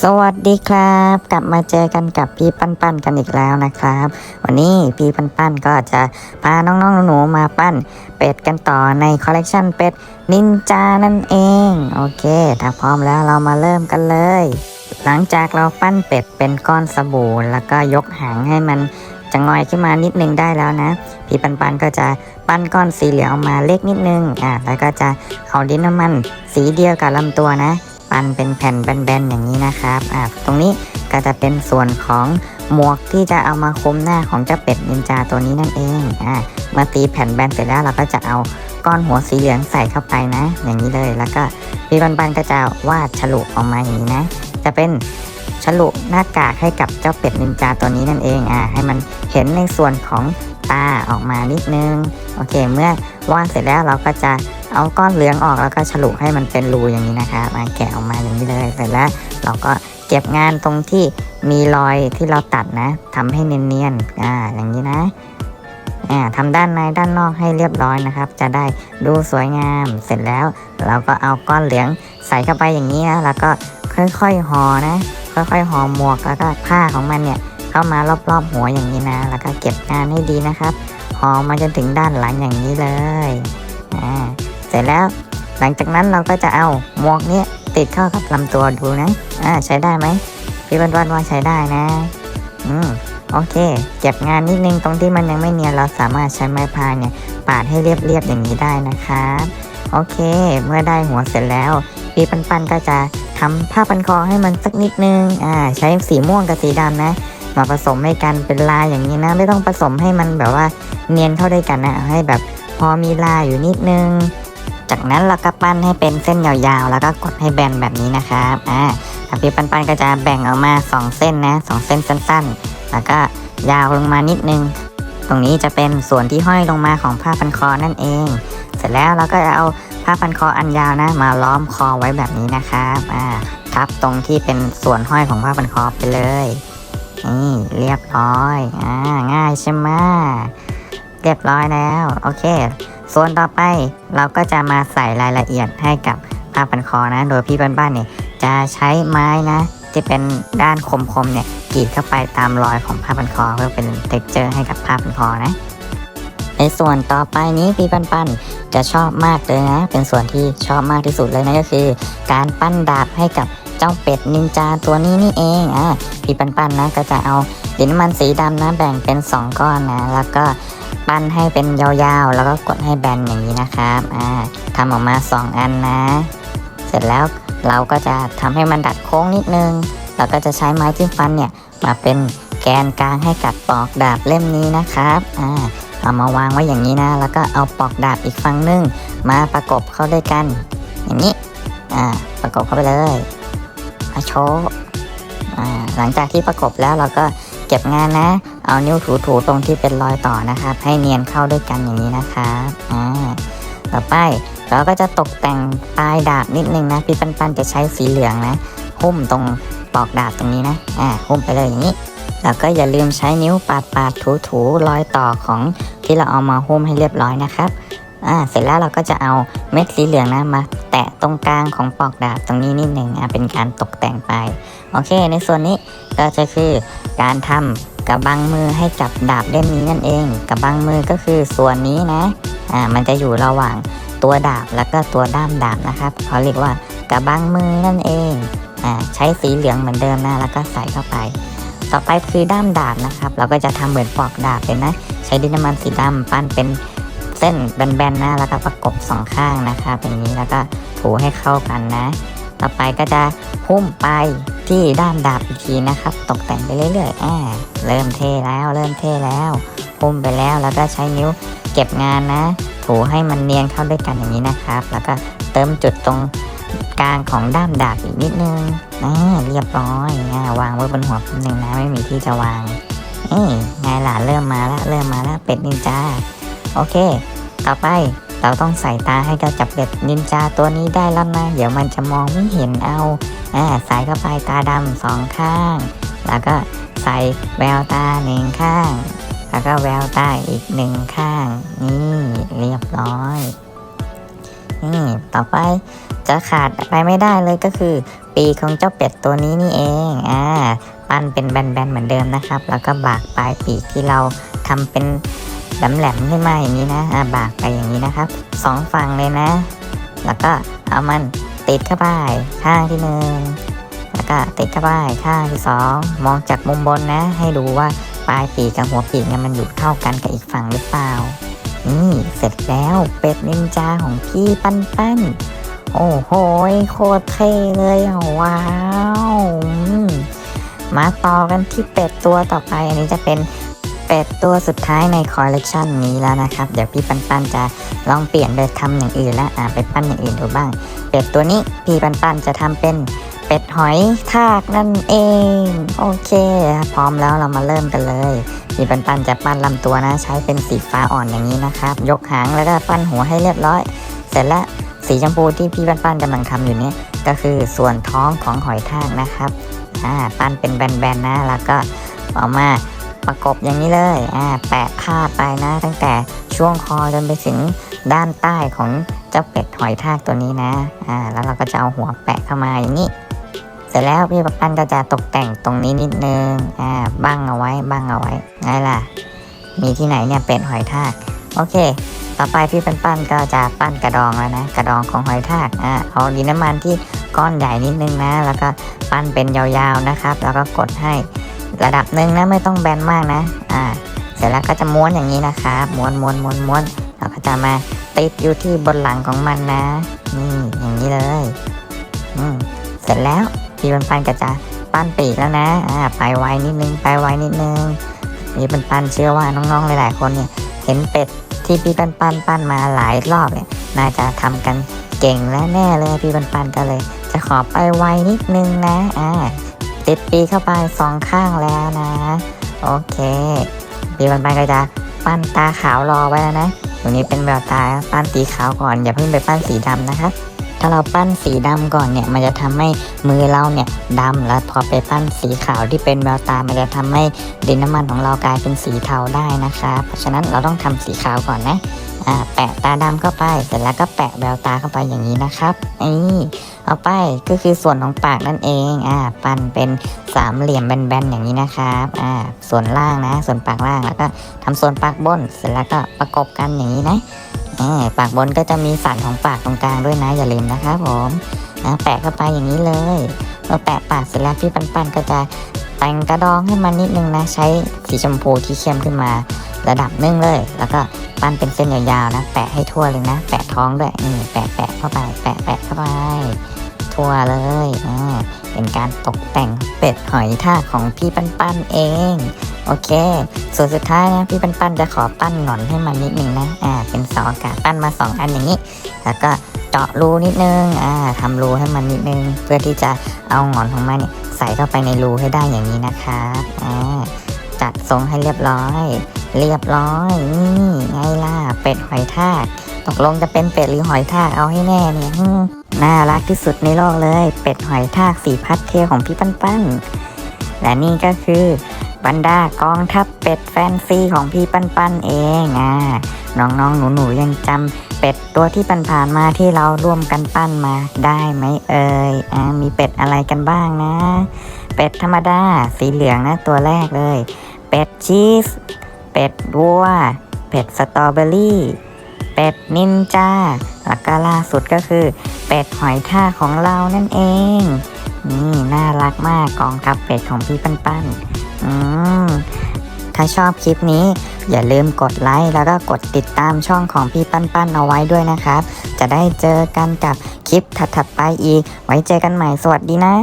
สวัสดีครับ กลับมาเจอกันกับพี่ปั้นปั้นกันอีกแล้วนะครับ วันนี้พี่ปั้นปั้นก็จะพาน้องๆหนูๆมาปั้นเป็ดกันต่อในคอลเลกชันเป็ดนินจานั่นเอง โอเคถ้าพร้อมแล้วเรามาเริ่มกันเลย หลังจากเราปั้นเป็ดเป็นก้อนสบู่แล้วก็ยกหางให้มันจะงอยขึ้นมานิดนึงได้แล้วนะ พี่ปันปันก็จะปั้นก้อนสีเหลืองมาเล็กนิดนึงอ่าแล้วก็จะเอาดินน้ำมันสีเดียวกับลำตัวนะ ปั้นเป็นแผ่นแบนๆอย่างนี้นะครับอ่าตรงนี้ก็จะเป็นส่วนของหมวกที่จะเอามาคุมหน้าของเจ้าเป็ดนินจาตัวนี้นั่นเองอ่าเมื่อตีแผ่นแบนเสร็จแล้วเราก็จะเอาก้อนหัวสีเหลืองใส่เข้าไปนะ อย่างนี้เลยแล้วก็พี่ปันปันก็จะวาดฉลุออกมาอย่างนี้นะ จะเป็นฉลุหน้ากากให้กับเจ้าเป็ดนินจาตัวนี้นั่นเองอ่าให้มันเห็นในส่วนของตาออกมานิดนึงโอเค เมื่อวาดเสร็จแล้วเราก็จะ เอาก้อนเหลืองออกแล้วก็ฉลุให้มันเป็นรูอย่างนี้นะคะมาแกะออกมาอย่างนี้เลยเสร็จแล้วเราก็เก็บงานตรงที่มีรอยที่เราตัดนะทำให้เนียนๆอ่าอย่างนี้นะอ่าทำด้านในด้านนอกให้เรียบร้อยนะครับ จะได้ดูสวยงามเสร็จแล้ว เราก็เอาก้อนเหลืองใส่เข้าไปอย่างนี้นะแล้วก็ค่อยๆห่อนะ ค่อยๆห่อหมวกแล้วก็ผ้าของมันเนี่ยเข้ามารอบๆหัวอย่างนี้นะ แล้วก็เก็บงานให้ดีนะครับห่อมาจนถึงด้านหลังอย่างนี้เลยอ่า เสร็จแล้วหลังจากนั้นเราก็จะเอาหมวกนี้ติดเข้ากับลำตัวดูนะ อ่าใช้ได้ไหมพี่บันวันว่าใช้ได้นะ อืมโอเค เก็บงานนิดนึงตรงที่มันยังไม่เนียนเราสามารถใช้ไม้พายเนี่ยปาดให้เรียบๆอย่างนี้ได้นะครับโอเค เมื่อได้หัวเสร็จแล้วพี่ปันปันก็จะทำผ้าพันคอให้มันสักนิดนึง อ่า ใช้สีม่วงกับสีดำนะ มาผสมให้กันเป็นลายอย่างนี้นะ ไม่ต้องผสมให้มันแบบว่าเนียนเข้าด้วยกันนะ ให้แบบพอมีลายอยู่นิดนึง จากนั้นเราก็ปั้นให้เป็นเส้นยาวๆ แล้วก็กดให้แบนแบบนี้นะครับอ่าพี่ปั้นๆก็จะแบ่งออกมา 2 เส้นนะสองเส้นสั้นๆ แล้วก็ยาวลงมานิดนึง ตรงนี้จะเป็นส่วนที่ห้อยลงมาของผ้าพันคอนั่นเอง เสร็จแล้วเราก็จะเอาผ้าพันคออันยาวนะ มาล้อมคอไว้แบบนี้นะครับอ่าทับตรงที่เป็นส่วนห้อยของผ้าพันคอไปเลยนี่เรียบร้อยอ่าง่ายใช่ไหมเรียบร้อยแล้ว โอเค ส่วนต่อไปเราก็จะมาใส่รายละเอียดให้กับผ้าพันคอนะ โดยพี่บ้านๆเนี่ยจะใช้ไม้นะที่เป็นด้านคมๆเนี่ยกรีดเข้าไปตามรอยของผ้าพันคอเพื่อเป็นเท็กเจอร์ให้กับผ้าพันคอนะ ในส่วนต่อไปนี้พี่ปันๆจะชอบมากเลยนะ เป็นส่วนที่ชอบมากที่สุดเลยนะก็คือ การปั้นดาบให้กับเจ้าเป็ดนินจาตัวนี้นี่เองอะพี่ปันๆนะก็จะเอาดินน้ำมันสีดำนะแบ่งเป็น 2 ก้อนนะ แล้วก็ ปั้นให้เป็นยาวๆ แล้วก็กดให้แบนอย่างนี้นะครับอ่าทำออกมา 2 อันนะ เสร็จแล้วเราก็จะทำให้มันดัดโค้งนิดนึง เราก็จะใช้ไม้จิ้มฟันเนี่ยมาเป็นแกนกลางให้กับปอกดาบเล่มนี้นะครับอ่าเอามาวางไว้อย่างนี้นะ แล้วก็เอาปอกดาบอีกฝั่งหนึงมาประกบเข้าด้วยกัน อย่างนี้อ่าประกบเข้าไปเลยอาโชว์อ่าหลังจากที่ประกบแล้วเราก็เก็บงานนะ เอานิ้วถูๆตรงที่เป็นรอยต่อนะครับ ให้เนียนเข้าด้วยกันอย่างนี้นะครับอ่าต่อไปเราก็จะตกแต่งปลายดาบนิดนึงนะพี่ปันๆจะใช้สีเหลืองนะหุ้มตรงปลอกดาบตรงนี้นะอ่าหุ้มไปเลยอย่างนี้แล้วก็อย่าลืมใช้นิ้วปาดปาดถูถูๆรอยต่อของที่เราเอามาหุ้มให้เรียบร้อยนะครับอ่าเสร็จแล้วเราก็จะเอาเม็ดสีเหลืองนะมาแตะตรงกลางของปลอกดาบตรงนี้นิดหนึ่งอ่าเป็นการตกแต่งไป โอเค ในส่วนนี้ก็จะคือการทำ กระบังมือให้กับดาบเล่มนี้นั่นเองกระบังมือก็คือส่วนนี้นะอ่ามันจะอยู่ระหว่างตัวดาบแล้วก็ตัวด้ามดาบนะครับเขาเรียกว่ากระบังมือนั่นเองอ่าใช้สีเหลืองเหมือนเดิมนะแล้วก็ใส่เข้าไป ต่อไปคือด้ามดาบนะครับ เราก็จะทำเหมือนปอกดาบเลยนะ ใช้ดินน้ำมันสีดำปั้นเป็นเส้นแบนๆนะแล้วก็ประกบสองข้างนะครับอย่างนี้แล้วก็ถูให้เข้ากันนะ ต่อไปก็จะหุ้มไปที่ด้ามดาบอีกทีนะครับ ตกแต่งไปเรื่อยๆอ่าเริ่มเทแล้วเริ่มเทแล้วหุ้มไปแล้วแล้วก็ใช้นิ้วเก็บงานนะ ถูให้มันเนียนเข้าด้วยกันอย่างนี้นะครับ แล้วก็เติมจุดตรงกลางของด้ามดาบอีกนิดนึงอ่าเรียบร้อยอ่าวางไว้บนหัวผมหนึ่งนะไม่มีที่จะวางนี่ไงล่ะเริ่มมาแล้วเริ่มมาแล้วเป็ดนินจาโอเค ต่อไป เราต้องใส่ตาให้เจ้าจับเป็ดนินจาตัวนี้ได้แล้วนะ เดี๋ยวมันจะมองไม่เห็นเอาอ่าใส่เข้าไปตาดำสองข้าง แล้วก็ใส่แววตาหนึ่งข้าง แล้วก็แววตาอีกหนึ่งข้าง นี่เรียบร้อย นี่ต่อไปจะขาดไปไม่ได้เลยก็คือ ปีของเจ้าเป็ดตัวนี้นี่เองอ่าปั้นเป็นแบนๆเหมือนเดิมนะครับ แล้วก็บากปลายปีกที่เราทำเป็น แหลมๆขึ้นมาอย่างนี้นะอ่าบากไปอย่างนี้นะครับสองฝั่งเลยนะ แล้วก็เอามันติดเข้าไปข้างที่หนึ่งแล้วก็ติดเข้าไปข้างที่สองมองจากมุมบนนะ ให้ดูว่าปลายปีกกับหัวปีกเนี่ยมันอยู่เท่ากันกับอีกฝั่งหรือเปล่า นี่เสร็จแล้วเป็ดนินจาของพี่ปั้นปั้นโอ้โหโคตรเท่เลยว้าว มาต่อกันที่เป็ดตัวต่อไปอันนี้จะเป็น เป็ดตัวสุดท้ายในคอลเลกชันนี้แล้วนะครับ เดี๋ยวพี่ปันปันจะลองเปลี่ยนไปทำอย่างอื่นแล้วอ่าไปปั้นอย่างอื่นดูบ้าง เป็ดตัวนี้พี่ปันปันจะทำเป็นเป็ดหอยทากนั่นเอง โอเคพร้อมแล้วเรามาเริ่มกันเลยพี่ปันปันจะปั้นลำตัวนะ ใช้เป็นสีฟ้าอ่อนอย่างนี้นะครับ ยกหางแล้วก็ปั้นหัวให้เรียบร้อย เสร็จแล้วสีชมพูที่พี่ปันปันกำลังทำอยู่นี้ก็คือส่วนท้องของหอยทากนะครับอ่าปั้นเป็นแบนๆนะแล้วก็เอามา ประกบอย่างนี้เลยอ่าแปะผ้าไปนะ ตั้งแต่ช่วงคอจนไปถึงด้านใต้ของเจ้าเป็ดหอยทากตัวนี้นะอ่าแล้วเราก็จะเอาหัวแปะเข้ามาอย่างนี้ เสร็จแล้วพี่ปันปันก็จะตกแต่งตรงนี้นิดนึงอ่าบังเอาไว้บังเอาไว้ไงล่ะ มีที่ไหนเนี่ยเป็ดหอยทากโอเค ต่อไปพี่ปันปันก็จะปั้นกระดองแล้วนะ กระดองของหอยทากอ่าเอาดินน้ำมันที่ก้อนใหญ่นิดนึงนะ แล้วก็ปั้นเป็นยาวๆนะครับ แล้วก็กดให้ ระดับหนึ่งนะไม่ต้องแบนมากนะ อ่า เสร็จแล้วก็จะม้วนอย่างนี้นะครับม้วนม้วนม้วนม้วนแล้วก็จะมาติดอยู่ที่บนหลังของมันนะนี่อย่างนี้เลยอืมเสร็จแล้วพี่ปันปันก็จะปั้นปีกแล้วนะ อ่า ไปไวนิดนึง ไปไวนิดนึงพี่ปันปันเชื่อว่าน้องๆ หลายๆ คนเนี่ย เห็นเป็ดที่พี่ปันปันปั้นมาหลายรอบเนี่ย น่าจะทำกันเก่งและแน่เลยพี่ปันปันก็เลย จะขอไปไวนิดนึงนะ อ่า ติดปีเข้าไปสองข้างแล้วนะ โอเคพี่ปันไปก็จะปั้นตาขาวรอไว้แล้วนะตรงนี้เป็นแววตาปั้นสีขาวก่อนอย่าเพิ่งไปปั้นสีดำนะครับถ้าเราปั้นสีดำก่อนเนี่ย มันจะทำให้มือเราเนี่ยดำแล้วพอไปปั้นสีขาวที่เป็นแววตา มันจะทำให้ดินน้ำมันของเรากลายเป็นสีเทาได้นะคะ เพราะฉะนั้นเราต้องทำสีขาวก่อนนะ อ่าแปะตาดำเข้าไป เสร็จแล้วก็แปะแววตาเข้าไปอย่างนี้นะครับนี่เอาไปก็คือส่วนของปากนั่นเองอ่าปั้นเป็นสามเหลี่ยมแบนๆอย่างนี้นะครับอ่าส่วนล่างนะ ส่วนปากล่างแล้วก็ทำส่วนปากบน เสร็จแล้วก็ประกบกันอย่างนี้นะปากบนก็จะมีสันของปากตรงกลางด้วยนะอย่าลืมนะครับผมนะแปะเข้าไปอย่างนี้เลยเมื่อแปะปากเสร็จแล้วพี่ปันปันก็จะแต่งกระดองให้มันนิดนึงนะ ใช้สีชมพูที่เข้มขึ้นมาระดับนึงเลย แล้วก็ ปั้นเป็นเส้นยาวๆนะ แปะให้ทั่วเลยนะ แปะท้องด้วยนี่แปะแปะเข้าไป แปะแปะเข้าไป ทั่วเลยอ่าเป็นการตกแต่งเป็ดหอยทากของพี่ปันปันเอง โอเค ส่วนสุดท้ายนะพี่ปันปันจะขอปั้นหงอนให้มันนิดนึงนะอ่าเป็นสอากาศปั้นมาสองอันอย่างนี้ แล้วก็เจาะรูนิดนึงอ่าทำรูให้มันนิดนึง เพื่อที่จะเอาหงอนของมันเนี่ยใส่เข้าไปในรูให้ได้อย่างนี้นะครับอ่า จัดทรงให้เรียบร้อย เรียบร้อยนี่ไงล่ะเป็ดหอยทากตกลงจะเป็นเป็ดหรือหอยทากเอาให้แน่เนี่ยน่ารักที่สุดในโลกเลย เป็ดหอยทากสีพัดเทของพี่ปั้นปั้นและนี่ก็คือบรรดากองทัพเป็ดแฟนซีของพี่ปั้นปั้นเองอ่าน้องๆหนูๆยังจำเป็ดตัวที่ผ่านๆมาที่เราร่วมกันปั้นมาได้ไหมเอ่ยอ่ามีเป็ดอะไรกันบ้างนะ เป็ดธรรมดาสีเหลืองนะตัวแรกเลย เป็ดชีส เป็ดวัว เป็ดสตรอเบอรี่ เป็ดนินจาแล้วก็ล่าสุดก็คือ เป็ดหอยท่าของเรานั่นเอง นี่น่ารักมากกองทัพเป็ดของพี่ปั้นปั้นอืมถ้าชอบคลิปนี้อย่าลืมกดไลค์แล้วก็กดติดตามช่องของพี่ปั้นปั้นเอาไว้ด้วยนะครับ จะได้เจอกันกับคลิปถัดๆไปอีก ไว้เจอกันใหม่สวัสดีนะ